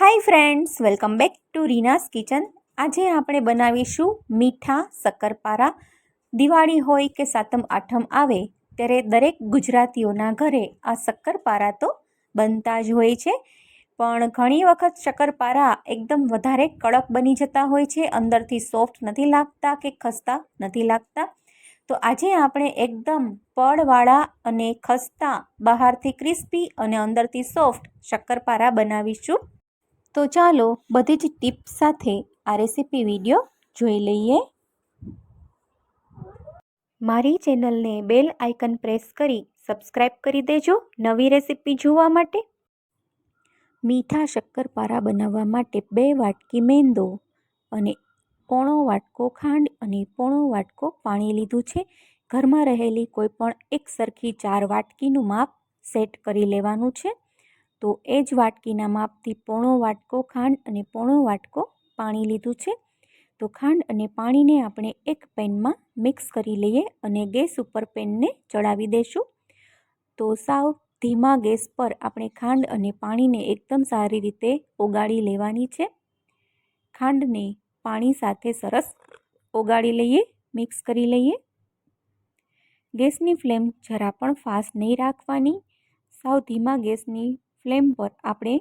Hi friends welcome back to Reena's kitchen આજે આપણે બનાવીશું મીઠા શક્કરપારા. દિવાળી હોય કે સાતમ આઠમ આવે, ત્યારે દરેક ગુજરાતીઓના ઘરે આ શક્કરપારા તો બનતા જ હોય છે. પણ ઘણી વખત શક્કરપારા એકદમ વધારે કડક બની જતા હોય છે, અંદરથી સોફ્ટ નથી લાગતા કે ખસ્તા નથી લાગતા. તો આજે આપણે એકદમ પડવાળા અને ખસ્તા, બહારથી ક્રિસ્પી અને અંદરથી સોફ્ટ શક્કરપારા બનાવીશું. તો ચાલો બધી જ ટિપ્સ સાથે આ રેસીપી વીડિયો જોઈ લઈએ. મારી ચેનલને બેલ આઇકન પ્રેસ કરી સબસ્ક્રાઈબ કરી દેજો નવી રેસીપી જોવા માટે. મીઠા શક્કરપારા બનાવવા માટે બે વાટકી મેંદો અને પોણો વાટકો ખાંડ અને પોણો વાટકો પાણી લીધું છે. ઘરમાં રહેલી કોઈપણ એક સરખી ચાર વાટકીનું માપ સેટ કરી લેવાનું છે. તો એ જ વાટકીના માપથી પોણો વાટકો ખાંડ અને પોણો વાટકો પાણી લીધું છે. તો ખાંડ અને પાણીને આપણે એક પેનમાં મિક્સ કરી લઈએ અને ગેસ ઉપર પેનને ચડાવી દઈશું તો સાવ ધીમા ગેસ પર આપણે ખાંડ અને પાણીને એકદમ સારી રીતે ઓગાળી લેવાની છે. ખાંડને પાણી સાથે સરસ ઓગાળી લઈએ, મિક્સ કરી લઈએ. ગેસની ફ્લેમ જરા પણ ફાસ્ટ નહીં રાખવાની. સાવ ધીમા ગેસની ફ્લેમ પર આપણે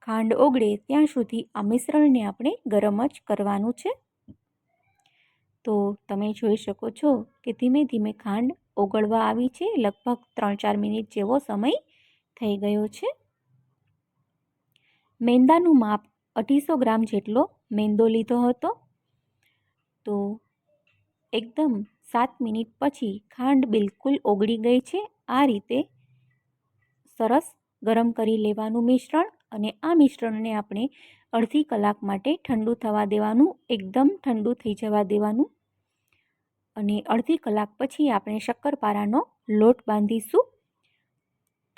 ખાંડ ઓગળે ત્યાં સુધી આ મિશ્રણને આપણે ગરમ જ કરવાનું છે. તો તમે જોઈ શકો છો કે ધીમે ધીમે ખાંડ ઓગળવા આવી છે. લગભગ ત્રણ ચાર મિનિટ જેવો સમય થઈ ગયો છે. મેંદાનું માપ અઢીસો ગ્રામ જેટલો મેંદો લીધો હતો. તો એકદમ સાત મિનિટ પછી ખાંડ બિલકુલ ઓગળી ગઈ છે. આ રીતે સરસ ગરમ કરી લેવાનું મિશ્રણ અને આ મિશ્રણને આપણે અડધી કલાક માટે ઠંડુ થવા દેવાનું, એકદમ ઠંડુ થઈ જવા દેવાનું. અને અડધી કલાક પછી આપણે શક્કરપારાનો લોટ બાંધીશું.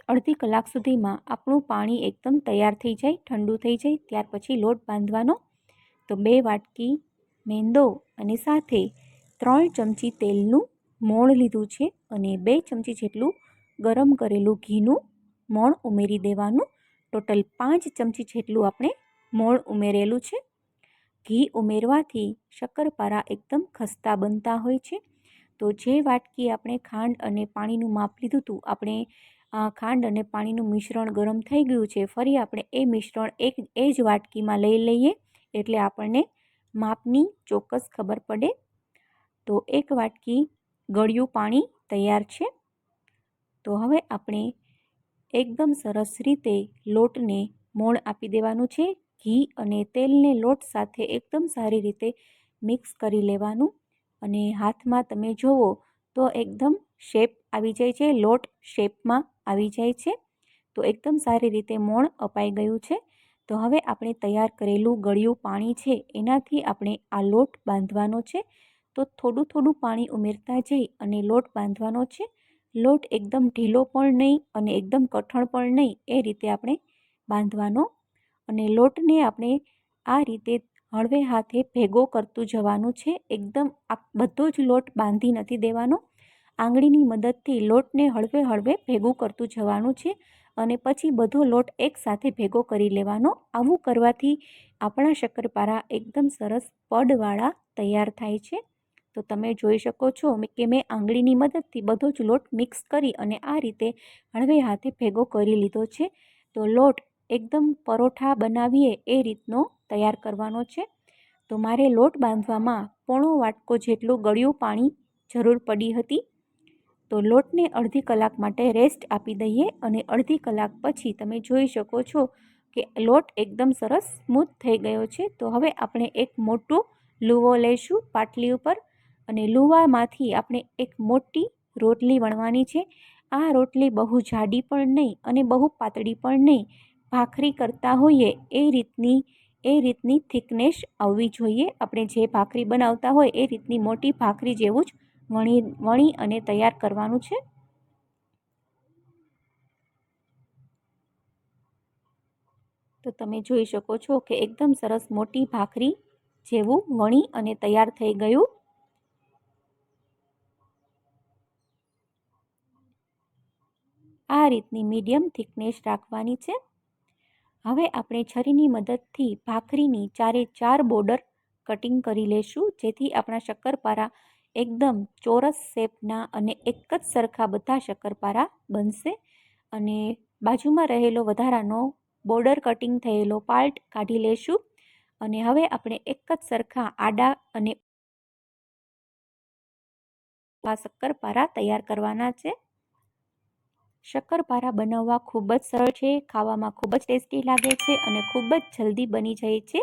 અડધી કલાક સુધીમાં આપણું પાણી એકદમ તૈયાર થઈ જાય, ઠંડુ થઈ જાય, ત્યાર પછી લોટ બાંધવાનો. તો બે વાટકી મેંદો અને સાથે ત્રણ ચમચી તેલનું મોણ લીધું છે અને બે ચમચી જેટલું ગરમ કરેલું ઘીનું મોણ ઉમેરી દેવાનું. ટોટલ પાંચ ચમચી જેટલું આપણે મોણ ઉમેરેલું છે. ઘી ઉમેરવાથી શક્કરપારા એકદમ ખસ્તા બનતા હોય છે. તો જે વાટકી આપણે ખાંડ અને પાણીનું માપ લીધું હતું, આપણે ખાંડ અને પાણીનું મિશ્રણ ગરમ થઈ ગયું છે, ફરી આપણે એ મિશ્રણ એક, એ જ વાટકીમાં લઈ લઈએ એટલે આપણને માપની ચોક્કસ ખબર પડે. તો એક વાટકી ગળ્યું પાણી તૈયાર છે. તો હવે આપણે એકદમ સરસ રીતે લોટને મોણ આપી દેવાનું છે. ઘી અને તેલને લોટ સાથે એકદમ સારી રીતે મિક્સ કરી લેવાનું. અને હાથમાં તમે જુઓ તો એકદમ શેપ આવી જાય છે. લોટ શેપમાં આવી જાય છે. તો એકદમ સારી રીતે મોણ અપાઈ ગયું છે. તો હવે આપણે તૈયાર કરેલું ગળ્યું પાણી છે એનાથી આપણે આ લોટ બાંધવાનો છે. તો થોડું થોડું પાણી ઉમેરતા જઈ અને લોટ બાંધવાનો છે. લોટ એકદમ ઢીલો પણ નહીં અને એકદમ કઠણ પણ નહીં એ રીતે આપણે બાંધવાનો અને લોટને આપણે આ રીતે હળવે હાથે ભેગો કરતું જવાનું છે. એકદમ બધો જ લોટ બાંધી નથી દેવાનો. આંગળીની મદદથી લોટને હળવે હળવે ભેગું કરતું જવાનું છે અને પછી બધો લોટ એકસાથે ભેગો કરી લેવાનો. આવું કરવાથી આપણા શક્કરપારા એકદમ સરસ પડવાળા તૈયાર થાય છે. તો તમે જોઈ શકો છો કે મેં આંગળીની મદદથી બધો જ લોટ મિક્સ કરી અને આ રીતે હળવે હાથે ભેગો કરી લીધો છે. તો લોટ એકદમ પરોઠા બનાવીએ એ રીતનો તૈયાર કરવાનો છે. તો મારે લોટ બાંધવામાં પોણો વાટકો જેટલું ગળ્યું પાણી જરૂર પડી હતી. તો લોટને અડધી કલાક માટે રેસ્ટ આપી દઈએ અને અડધી કલાક પછી તમે જોઈ શકો છો કે લોટ એકદમ સરસ સ્મૂથ થઈ ગયો છે. તો હવે આપણે એક મોટું લુવો લઈશું પાટલી ઉપર. અને લુવામાંથી આપણે એક મોટી રોટલી વણવાની છે. આ રોટલી બહુ જાડી પણ નહીં અને બહુ પાતળી પણ નહીં. ભાખરી કરતા હોઈએ એ રીતની એ રીતની થિકનેસ આવવી જોઈએ. આપણે જે ભાખરી બનાવતા હોય એ રીતની મોટી ભાખરી જેવું જ વણી વણી અને તૈયાર કરવાનું છે. તો તમે જોઈ શકો છો કે એકદમ સરસ મોટી ભાખરી જેવું વણી અને તૈયાર થઈ ગયું. આ રીતની મીડિયમ થિકનેસ રાખવાની છે. હવે આપણે છરીની મદદથી ભાખરીની ચારે ચાર બોર્ડર કટિંગ કરી લેશું, જેથી આપણા શક્કરપારા એકદમ ચોરસ શેપના અને એક જ સરખા બધા શક્કરપારા બનશે. અને બાજુમાં રહેલો વધારાનો બોર્ડર કટિંગ થયેલો પાર્ટ કાઢી લેશું. અને હવે આપણે એક જ સરખા આડા અને શક્કરપારા તૈયાર કરવાના છે. શક્કરપારા બનાવવા ખૂબ જ સરળ છે, ખાવામાં ખૂબ જ ટેસ્ટી લાગે છે અને ખૂબ જ જલ્દી બની જાય છે.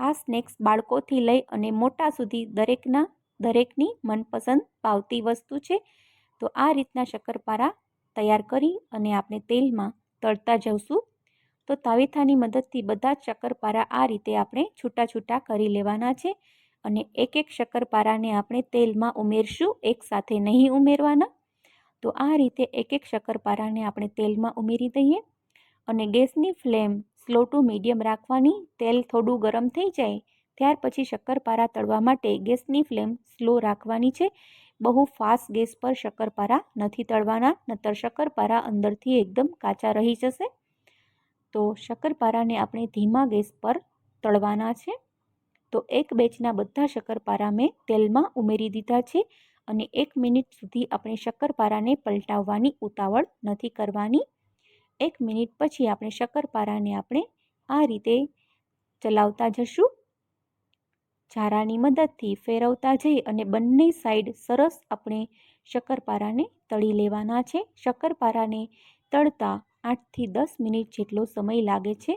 આ સ્નેક્સ બાળકોથી લઈ અને મોટા સુધી દરેકના, દરેકની મનપસંદ ભાવતી વસ્તુ છે. તો આ રીતના શક્કરપારા તૈયાર કરી અને આપણે તેલમાં તળતા જઈશું. તો તાવેથાની મદદથી બધા જ શક્કરપારા આ રીતે આપણે છૂટા છૂટા કરી લેવાના છે અને એક એક શક્કરપારાને આપણે તેલમાં ઉમેરશું એકસાથે નહીં ઉમેરવાના. તો આ રીતે એક એક શક્કરપારાને આપણે તેલમાં ઉમેરી દઈએ અને ગેસની ફ્લેમ સ્લો ટુ મીડિયમ રાખવાની, તેલ થોડું ગરમ થઈ જાય, ત્યાર પછી શક્કરપારા તળવા માટે ગેસની ફ્લેમ સ્લો રાખવાની છે. બહુ ફાસ્ટ ગેસ પર શક્કરપારા નથી તળવાના, નતર શક્કરપારા અંદરથી એકદમ કાચા રહી જશે. તો શક્કરપારાને આપણે ધીમા ગેસ પર તળવાના છે. તો એક બેચના બધા શક્કરપારા મેં તેલમાં ઉમેરી દીધા છે. અને એક મિનિટ સુધી આપણે શક્કરપારાને પલટાવવાની ઉતાવળ નથી કરવાની. એક મિનિટ પછી આપણે શક્કરપારાને આપણે આ રીતે ચલાવતા જશું. ઝારાની મદદથી ફેરવતા જઈ અને બંને સાઈડ સરસ આપણે શક્કરપારાને તળી લેવાના છે. શક્કરપારાને તળતા આઠથી દસ મિનિટ જેટલો સમય લાગે છે.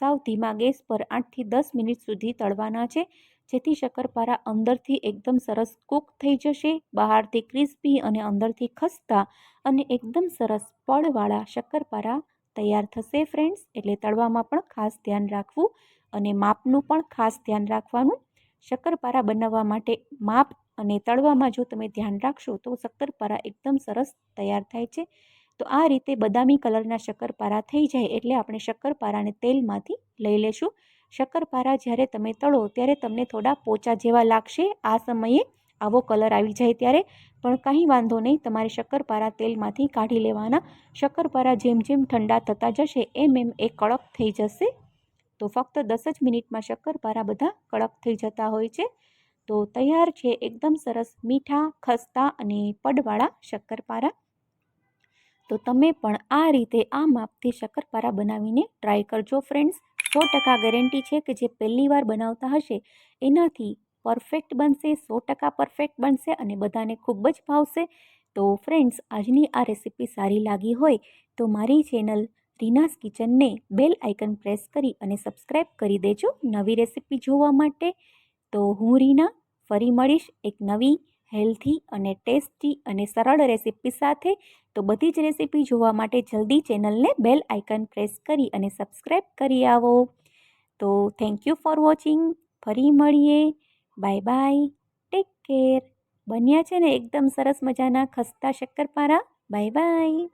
સાવ ધીમા ગેસ પર આઠથી દસ મિનિટ સુધી તળવાના છે. જેથી શક્કરપારા અંદરથી એકદમ સરસ કૂક થઈ જશે, બહારથી ક્રિસ્પી અને અંદરથી ખસ્તા અને એકદમ સરસ પળવાળા શક્કરપારા તૈયાર થશે ફ્રેન્ડ્સ. એટલે તળવામાં પણ ખાસ ધ્યાન રાખવું અને માપનું પણ ખાસ ધ્યાન રાખવાનું. શક્કરપારા બનાવવા માટે માપ અને તળવામાં જો તમે ધ્યાન રાખશો તો શક્કરપારા એકદમ સરસ તૈયાર થાય છે. તો આ રીતે બદામી કલરના શક્કરપારા થઈ જાય એટલે આપણે શક્કરપારાને તેલમાંથી લઈ લેશું. શક્કરપારા જ્યારે તમે તળો ત્યારે તમને થોડા પોચા જેવા લાગશે. આ સમયે આવો કલર આવી જાય ત્યારે. પણ કંઈ વાંધો નહીં, તમારે શક્કરપારા તેલમાંથી કાઢી લેવાના. શક્કરપારા જેમ જેમ ઠંડા થતા જશે, એમ એમ એ કડક થઈ જશે. તો ફક્ત દસ જ મિનિટમાં શક્કરપારા બધા કડક થઈ જતા હોય છે. તો તૈયાર છે એકદમ સરસ મીઠા, ખસ્તા અને પડવાળા શક્કરપારા. તો તમે પણ આ રીતે આ માપથી શક્કરપારા બનાવીને ટ્રાય કરજો ફ્રેન્ડ્સ સો ટકા ગેરંટી છે કે જે પહેલી વાર બનાવતા હશે, એનાથી પરફેક્ટ બનશે, સો ટકા પરફેક્ટ બનશે અને બધાને ખૂબ જ ભાવશે. તો ફ્રેન્ડ્સ, આજની આ રેસીપી સારી લાગી હોય તો મારી ચેનલ રીનાસ કિચનને બેલ આઇકન પ્રેસ કરી અને સબસ્ક્રાઈબ કરી દેજો નવી રેસીપી જોવા માટે. તો હું રીના, ફરી મળીશ એક નવી હેલ્થી અને ટેસ્ટી અને સરળ રેસીપી સાથે, તો બધી જ રેસીપી જોવા માટે જલ્દી ચેનલને બેલ આઇકન પ્રેસ કરી અને સબસ્ક્રાઈબ કરી આવો. તો થેન્ક યુ ફોર વોચિંગ. ફરી મળીએ. Bye bye. Take care. બન્યા છે ને એકદમ સરસ મજાના ખસ્તા શક્કરપારા. Bye bye.